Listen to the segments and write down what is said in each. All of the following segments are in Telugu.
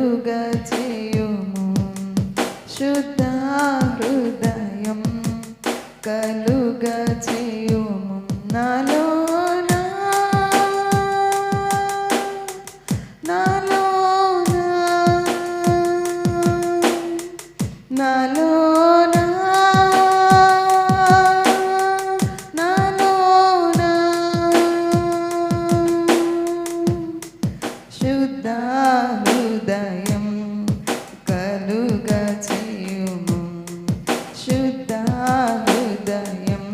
కలుగచేయుము శుద్ధ హృదయం కలుగచేయుము నాలో నాలో నాలో ശുദ്ധ ഹൃദയം കലുക ചെയ്യുമോ ശുദ്ധ ഹൃദയം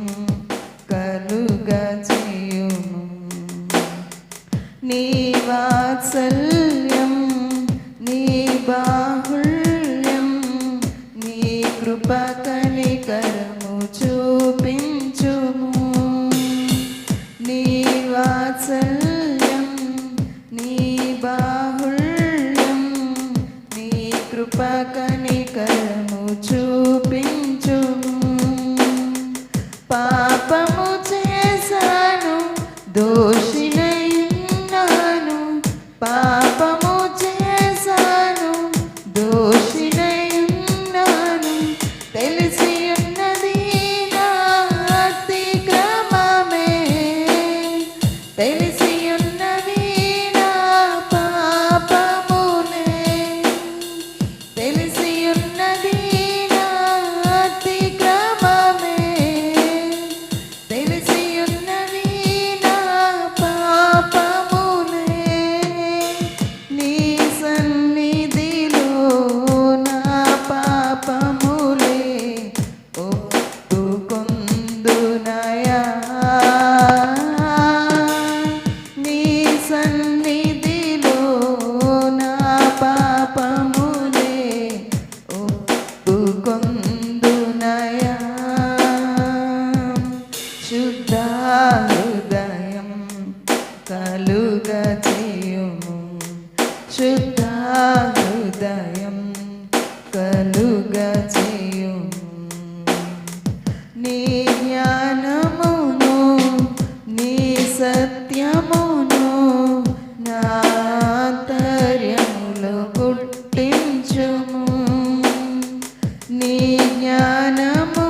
കലുക ചെയ്യുമോ നീ വാത്സല്യം നീ ബാഹുല്യം നീ കൃപ കനികരമു ചൂപിഞ്ചുമു നീ വാത്സല്യം చూపించు. పాపము చేశాను దోషినయ్యాను పా సత్యమును నాంతర్యములు పుట్టించుము. నీ జ్ఞానము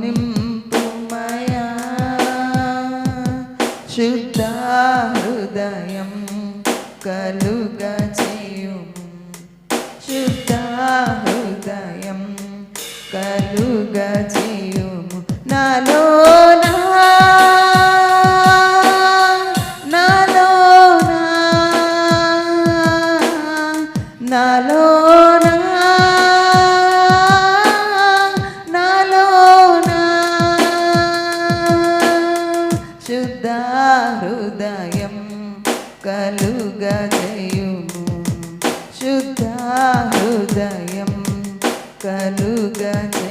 నింపుమయా శుద్ధ హృదయం కలుగ చేయుము శుద్ధ కలుగ చేయుము హృదయం కలుగజయుము. శుద్ధ హృదయం కలుగజ